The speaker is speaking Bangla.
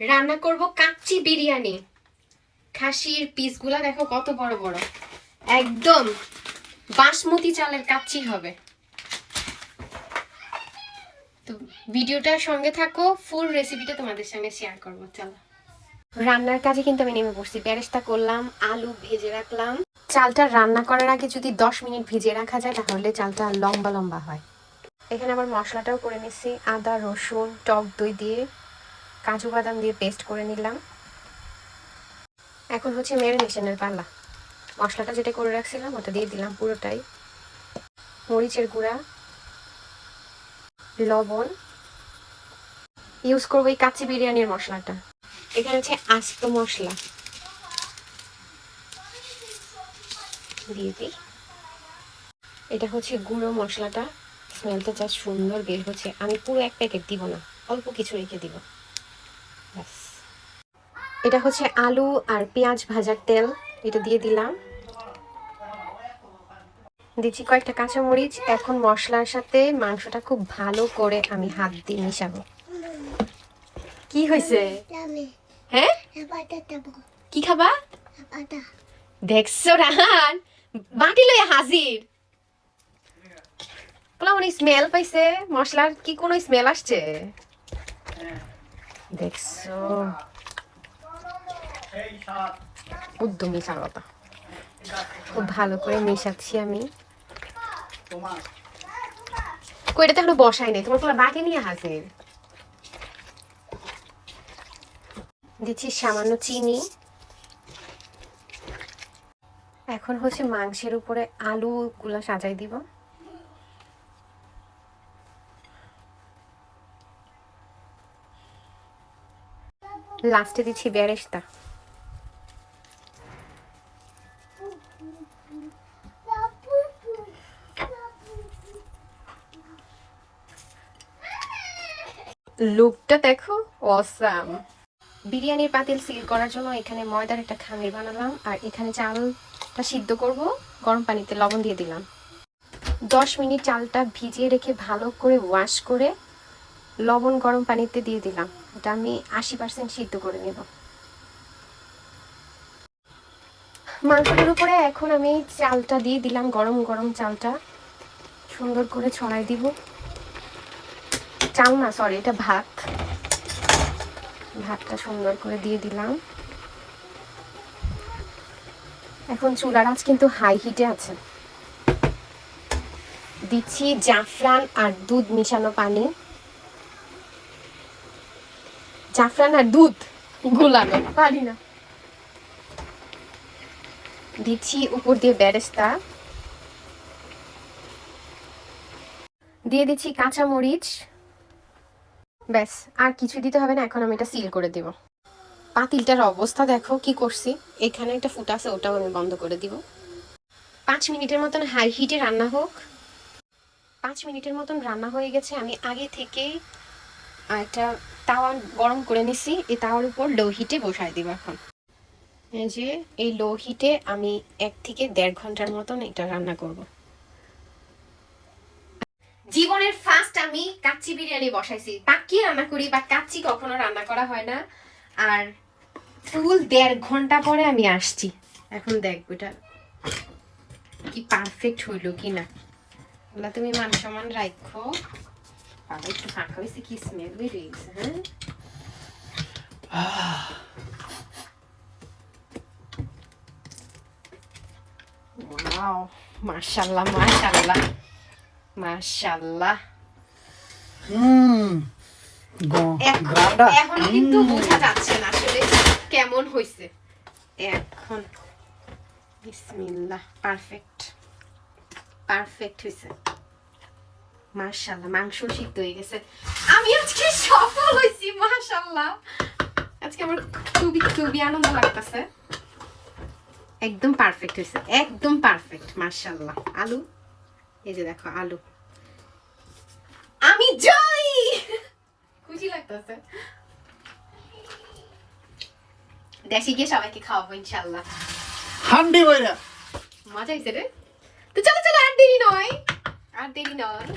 রান্না করব কাচ্চি বিরিয়ানি। খাসির পিসগুলা দেখো কত বড় বড়। একদম বাসমতি চালের কাচ্চি হবে। তো ভিডিওটার সঙ্গে থাকো ফুল রেসিপিটা তোমাদের সঙ্গে শেয়ার করব, চলো। রান্নার কাজে কিন্তু আমি নেমে পড়ছি। বেরেস্তা করলাম, আলু ভেজে রাখলাম। চালটা রান্না করার আগে যদি দশ মিনিট ভিজিয়ে রাখা যায়, তাহলে চালটা লম্বা লম্বা হয়। এখানে আবার মশলাটাও করে নিচ্ছি। আদা, রসুন, টক দই দিয়ে কাজু বাদাম দিয়ে পেস্ট করে নিলাম। এখন হচ্ছে ম্যারিনেশনের পালা মশলাটা যেটা করে রাখছিলাম, ওটা দিয়ে দিলাম পুরোটাই। মরিচের গুঁড়া, লবণ। ইউজ করব এই কাচ্চি বিরিয়ানির মশলাটা। এখানে হচ্ছে আস্ত মশলা। দিয়ে দিই। এটা হচ্ছে গুঁড়ো মশলাটা। স্মেলটা যা সুন্দর বের হচ্ছে। আমি পুরো এক প্যাকেট দিব না, অল্প কিছু রেখে দিব। এটা হচ্ছে আলু আর পেঁয়াজ ভাজার তেল, এটা দিয়ে দিলাম। দিচ্ছি কয়েকটা কাঁচামরিচ, এখন মশলার সাথে মাংসটা খুব ভালো করে আমি হাত দিয়ে মিশাবো। কি হয়েছে? হ্যাঁ? কি খাবা? দেখছ রাহান? বাটি লয়ে হাজির। অনেক স্মেল পাইছে। মশলার কি কোনো স্মেল আসছে? দেখছ? উদ্যমী চালতা খুব ভালো করে মেশাচ্ছি আমি। কইটা তো এখনও বসাই নাই। তোমার তোমার বাটি নিয়ে হাজির। দিচ্ছি সামান্য চিনি। এখন হচ্ছে মাংসের উপরে আলু গুলা সাজাই দিব। লাস্টে দিচ্ছি বেরেস্তা লুকটা দেখো অসাম বিরিয়ানির পাতিল সিল করার জন্য এখানে ময়দার একটা খামির বানালাম, আর এখানে চালটা সিদ্ধ করব, গরম পানিতে লবণ দিয়ে দিলাম। দশ মিনিট চালটা ভিজিয়ে রেখে ভালো করে ওয়াশ করে লবণ গরম পানিতে দিয়ে দিলাম। এটা আমি আশি পার্সেন্ট সিদ্ধ করে নেব। মাংসটার উপরে এখন আমি চালটা দিয়ে দিলাম, গরম গরম চালটা। সুন্দর করে ছড়াই দিব। চাল না সরি এটা ভাত। ভাতটা সুন্দর করে দিয়ে দিলাম। এখন চুলার আজ কিন্তু হাই হিটে আছে। দিচ্ছি জাফরান আর দুধ মিশানো পানি। জাফরান আর দুধ? গুলানো পারি না। দিচ্ছি উপর দিয়ে বেরেস্তা দিয়ে দিচ্ছি কাঁচা মরিচ ব্যাস আর কিছু দিতে হবে না এখন আমি এটা সিল করে দিব। পাতিলটার অবস্থা দেখো কি করছি? এখানে একটা ফুটা আছে ওটাও আমি বন্ধ করে দিব। পাঁচ মিনিটের মতন হাই হিটে রান্না হোক। পাঁচ মিনিটের মতন রান্না হয়ে গেছে। আমি আগে থেকেই একটা তাওয়া গরম করে নিছি, এই তাওয়ার উপর লো হিটে বসাই দিব এখন। যে, এই লো হিটে আমি এক থেকে দেড় ঘণ্টার মতন এটা রান্না করব। জীবনের ফার্স্ট আমি কাচ্চি বিরিয়ানি বসাইছি। বাকি রান্না করি বা কাচ্চি কখনো রান্না করা হয় না। আর ফুল দেড় ঘণ্টা পরে আমি আসছি। এখন দেখব এটা কি পারফেক্ট হইল কি না। তুমি মান সমান রাখো ফাঁকা হয়েছে কি স্মেল বেরিয়ে গেছে হ্যাঁ ওয়াও মাশাল্লাহ মাশাল্লাহ মাশাল্লাহ হুম এখন কিন্তু বোঝা যাচ্ছে না আসলে কেমন হয়েছে এখন বিসমিল্লাহ পারফেক্ট পারফেক্ট হয়েছে মাশাআল্লাহ মাংস সিদ্ধ হয়ে গেছে। আমি আজকে সফল হয়েছি মাশাআল্লাহ। আজকে আমার খুবই খুবই আনন্দ লাগতেছে। একদম পারফেক্ট হয়েছে একদম পারফেক্ট মাশাআল্লাহ। আলু এই যে দেখো আলু। আমি জয়! খুশি লাগতেছে। দেশে গিয়ে সবাইকে খাওয়াবো ইনশাল্লাহ হান্ডি বইরা। মজা হয়েছে রে। তো চলো চলো আর দেরি নয়। আর দেরি নয়